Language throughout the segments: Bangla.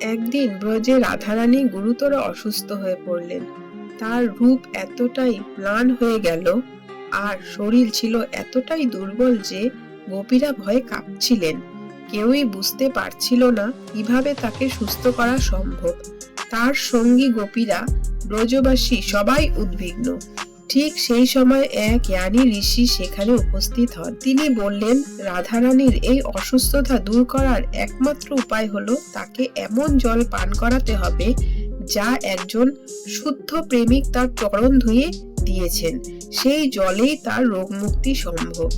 একদিন ব্রজে রাধারানী গুরুতর অসুস্থ হয়ে পড়লেন। তার রূপ এতটাই ম্লান হয়ে গেল আর শরীর ছিল এতটাই দুর্বল যে গোপীরা ভয়ে কাঁপছিলেন। কেউই বুঝতে পারছিল না কীভাবে তাকে সুস্থ করা সম্ভব। তার সঙ্গী গোপীরা ব্রজবাসী সবাই উদ্বিগ্ন। ঠিক সেই সময় এক জ্ঞানী ঋষি সেখানে উপস্থিত হন। তিনি বললেন, রাধারানীর এই অসুস্থতা দূর করার একমাত্র উপায় হলো তাকে এমন জল পান করাতে হবে, যা একজন শুদ্ধ প্রেমিক তার চরণ ধুয়ে দিয়েছেন। সেই জলেই তার রোগ মুক্তি সম্ভব।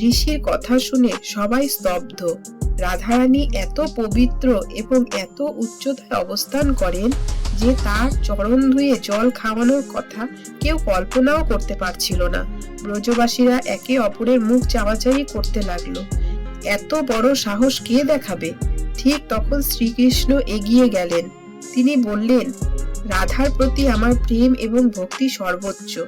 ঋষির কথা শুনে সবাই স্তব্ধ। রাধারানী এত পবিত্র এবং এত উচ্চতায় অবস্থান করেন যে তার চরণ ধুয়ে জল খাওয়ানোর কথা কেউ কল্পনাও করতে পারছিল না। ব্রজবাসীরা একে অপরের মুখ চাওয়াচাই করতে লাগল। এত বড় সাহস কে দেখাবে? ঠিক তখন শ্রীকৃষ্ণ এগিয়ে গেলেন। তিনি বললেন, রাধার প্রতি আমার প্রেম এবং ভক্তি সর্বোচ্চ।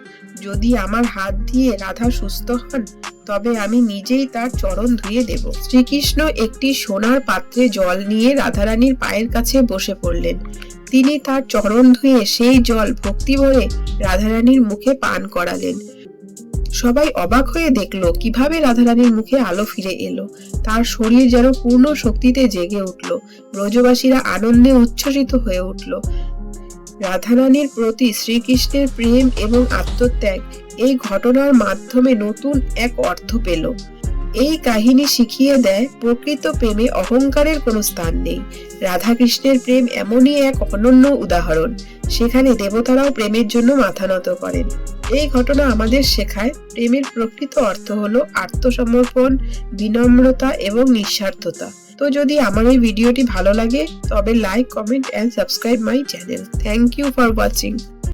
যদি আমার হাত দিয়ে রাধা সুস্থ হন তবে আমি নিজেই তার চরণ ধুয়ে দেব। শ্রীকৃষ্ণ একটি সোনার পাত্রে জল নিয়ে রাধারানীর পায়ের কাছে বসে পড়লেন। তিনি তার চরণ ধুয়ে সেই জল ভক্তি ভরে রাধারানীর মুখে পান করালেন। সবাই অবাক হয়ে দেখল, কীভাবে রাধারানীর মুখে আলো ফিরে এলো। তার শরীর যেন পূর্ণ শক্তিতে জেগে উঠল। ব্রজবাসীরা আনন্দে উচ্ছ্বসিত হয়ে উঠল। রাধারানীর প্রতি শ্রীকৃষ্ণের প্রেম এবং আত্মত্যাগ এই ঘটনার মাধ্যমে নতুন এক অর্থ পেল। এই কাহিনী শিখিয়ে দেয়, প্রকৃত প্রেমে অহংকারের কোনো স্থান নেই। রাধাকৃষ্ণের প্রেম এমনই এক অনন্য উদাহরণ। সেখানে দেবতারাও প্রেমের জন্য মাথা নত করেন। এই ঘটনা আমাদের শেখায়, প্রেমের প্রকৃত অর্থ হলো আত্মসমর্পণ, বিনম্রতা এবং নিঃস্বার্থতা। তো যদি আমার এই ভিডিওটি ভালো লাগে, তবে like comment and subscribe my channel thank you for watching